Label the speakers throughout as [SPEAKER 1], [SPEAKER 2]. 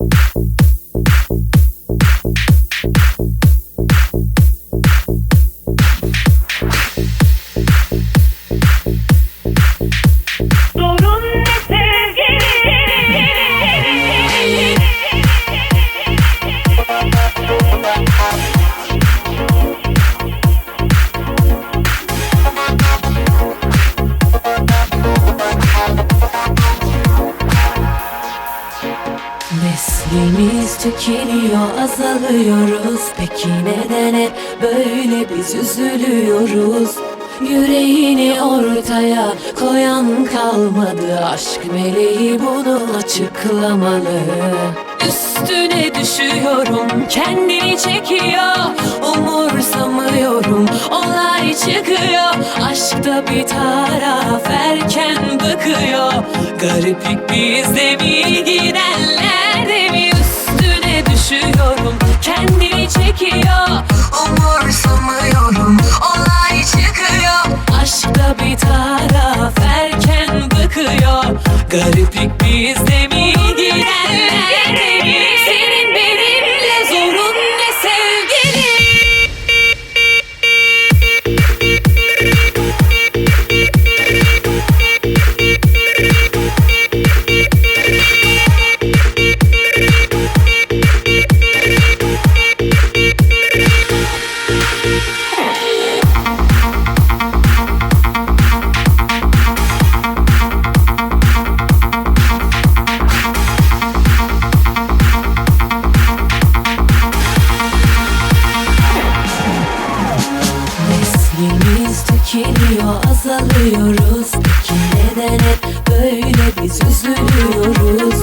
[SPEAKER 1] Thank
[SPEAKER 2] you. Tükeniyor azalıyoruz. Peki neden hep böyle? Biz üzülüyoruz. Yüreğini ortaya koyan kalmadı. Aşk meleği bunu açıklamalı. Üstüne düşüyorum kendini çekiyor. Umursamıyorum olay çıkıyor. Aşkta bir taraf erken bıkıyor Gariplik bizde mi bıkıyor Gariplik Neslimiz tükeniyor azalıyoruz. Peki neden hep böyle biz üzülüyoruz?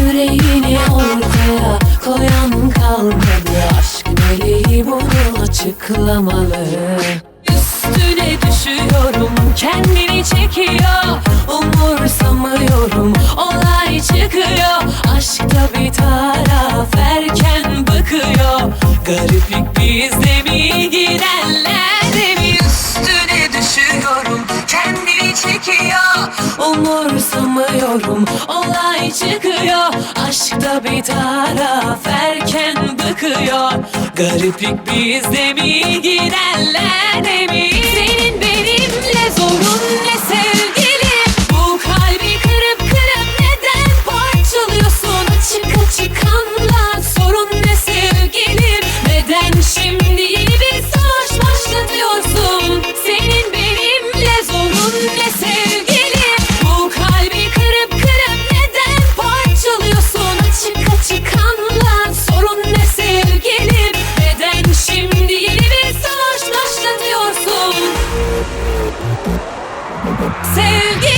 [SPEAKER 2] Yüreğini ortaya koyan kalmadı. Aşk meleği bunu açıklamalı. Üstüne düşüyorum kendini çekiyor. Umursamıyorum olay çıkıyor. Aşkta bir taraf erken bıkıyor Gariplik çekiyor. Umursamıyorum olay çıkıyor. Aşkta bir taraf erken bıkıyor. Gariplik bizde mi gidenler Sevgi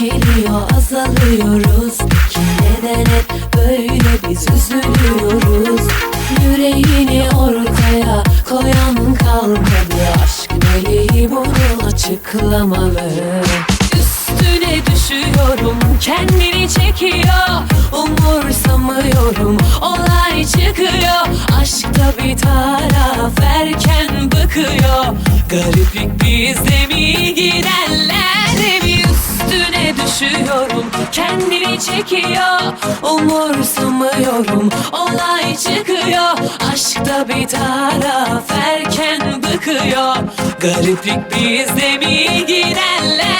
[SPEAKER 2] tükeniyor azalıyoruz. Peki neden hep böyle biz üzülüyoruz? Yüreğini ortaya koyan kalmadı. Aşk meleği bunu açıklamalı. Üstüne düşüyorum kendini çekiyor. Umursamıyorum olay çıkıyor. Aşkta bir taraf erken bıkıyor Gariplik bizde mi Üstüne düşüyorum kendini çekiyor Umursamıyorum. Olay çıkıyor Aşkta bir taraf erken bıkıyor. Gariplik bizde mi gidenler